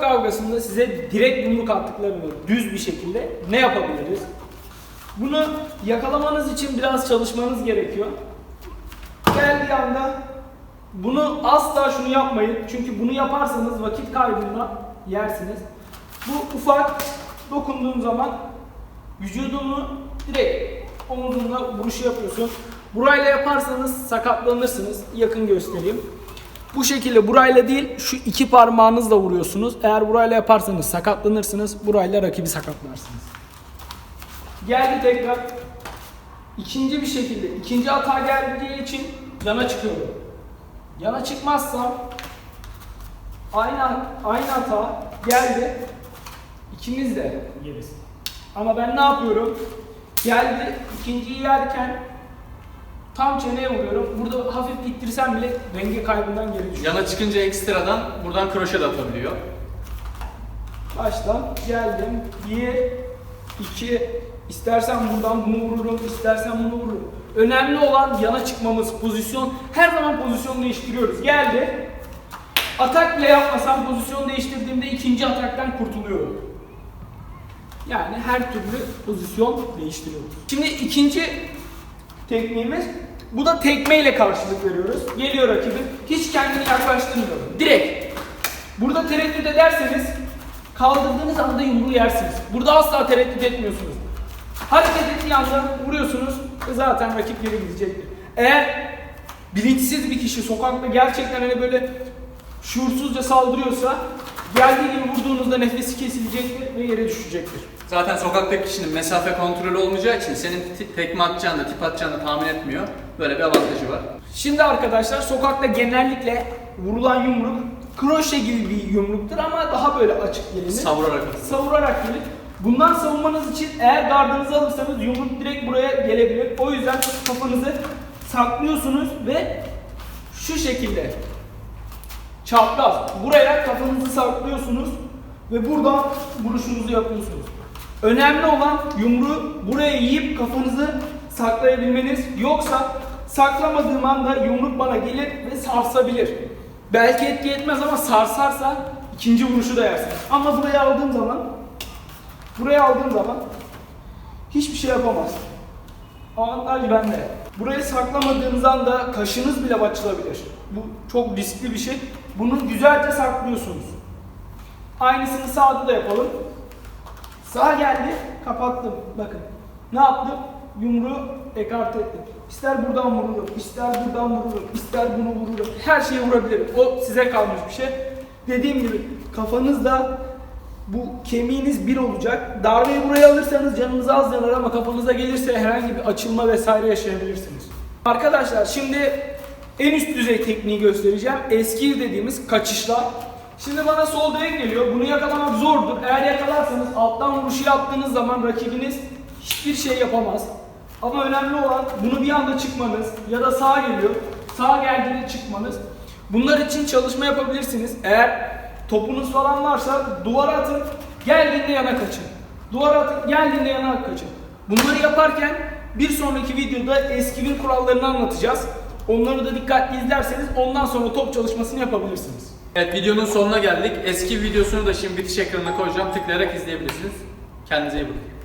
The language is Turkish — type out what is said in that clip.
kavgasında size direkt yumruk attıklarını düz bir şekilde ne yapabiliriz? Bunu yakalamanız için biraz çalışmanız gerekiyor. Geldiği anda bunu asla şunu yapmayın. Çünkü bunu yaparsanız vakit kaybına yersiniz. Bu ufak dokunduğun zaman vücudunu direkt omuzunla vuruşu yapıyorsun. Burayla yaparsanız sakatlanırsınız. Yakın göstereyim. Bu şekilde burayla değil şu iki parmağınızla vuruyorsunuz. Eğer burayla yaparsanız sakatlanırsınız. Burayla rakibi sakatlarsınız. Geldi tekrar. İkinci bir şekilde ikinci hata geldiği için yana çıkıyorum. Yana çıkmazsam aynı aynı hata geldi. İkimiz de yeriz. Ama ben ne yapıyorum? Geldi ikinciyi yerken tam çeneye vuruyorum. Burada hafif ittirsem bile denge kaybından geri düşüyor. Yana çıkınca ekstradan buradan kroşe de atabiliyor. Baştan geldim. Bir, iki, istersen buradan bunu vururum, istersen bunu vururum. Önemli olan yana çıkmamız, pozisyon. Her zaman pozisyon değiştiriyoruz. Geldi. Atak bile yapmasam pozisyon değiştirdiğimde ikinci ataktan kurtuluyorum. Yani her türlü pozisyon değiştiriyoruz. Şimdi ikinci tekniğimiz bu da tekme ile karşılık veriyoruz. Geliyor rakibin. Hiç kendini yaklaştırmıyorum. Direkt. Burada tereddüt ederseniz kaldırdığınız anda yumruğu yersiniz. Burada asla tereddüt etmiyorsunuz. Hareket ettiği anda vuruyorsunuz zaten rakip geri gidecektir. Eğer bilinçsiz bir kişi sokakta gerçekten hani böyle şuursuzca saldırıyorsa geldiği gibi vurduğunuzda nefesi kesilecektir ve yere düşecektir. Zaten sokaktaki kişinin mesafe kontrolü olmayacağı için senin tekme atacağını da tip atacağını da tahmin etmiyor. Böyle bir avantajı var. Şimdi arkadaşlar sokakta genellikle vurulan yumruk kroşe gibi bir yumruktur ama daha böyle açık gelinir. Savurarak savurarak gelir. Bundan savunmanız için eğer gardınızı alırsanız yumruk direkt buraya gelebilir. O yüzden kafanızı saklıyorsunuz ve şu şekilde çapraz buraya kafanızı saklıyorsunuz ve buradan vuruşunuzu yapıyorsunuz. Önemli olan yumruğu buraya yiyip kafanızı saklayabilmeniz. Yoksa saklamadığım anda yumruk bana gelir ve sarsabilir. Belki etki etmez ama sarsarsa ikinci vuruşu da yersiniz. Ama buraya aldığım zaman buraya aldığım zaman hiçbir şey yapamaz. Avantaj bende. Burayı saklamadığınız anda kaşınız bile açılabilir. Bu çok riskli bir şey. Bunu güzelce saklıyorsunuz. Aynısını sağda da yapalım. Sağ geldi, kapattım. Bakın. Ne yaptım? Yumruğu ekart ettim. İster buradan vururum, ister buradan vururum, ister bunu vururum. Her şeyi vurabilirim. O size kalmış bir şey. Dediğim gibi kafanızda bu kemiğiniz bir olacak. Darbeyi buraya alırsanız canınız az yanar ama kafanıza gelirse herhangi bir açılma vesaire yaşayabilirsiniz. Arkadaşlar şimdi en üst düzey tekniği göstereceğim. Eski dediğimiz kaçışlar. Şimdi bana sol direk geliyor. Bunu yakalamak zordur. Eğer yakalarsanız alttan vuruşu yaptığınız zaman rakibiniz hiçbir şey yapamaz. Ama önemli olan bunu bir anda çıkmanız ya da sağ geliyor. Sağ geldiğinde çıkmanız. Bunlar için çalışma yapabilirsiniz. Eğer topunuz falan varsa duvara atın. Geldiğinde yana kaçın. Duvara atın. Geldiğinde yana kaçın. Bunları yaparken bir sonraki videoda eskinin kurallarını anlatacağız. Onları da dikkatli izlerseniz ondan sonra top çalışmasını yapabilirsiniz. Evet videonun sonuna geldik. Eski videosunu da şimdi bitiş ekranına koyacağım. Tıklayarak izleyebilirsiniz. Kendinize iyi bakın.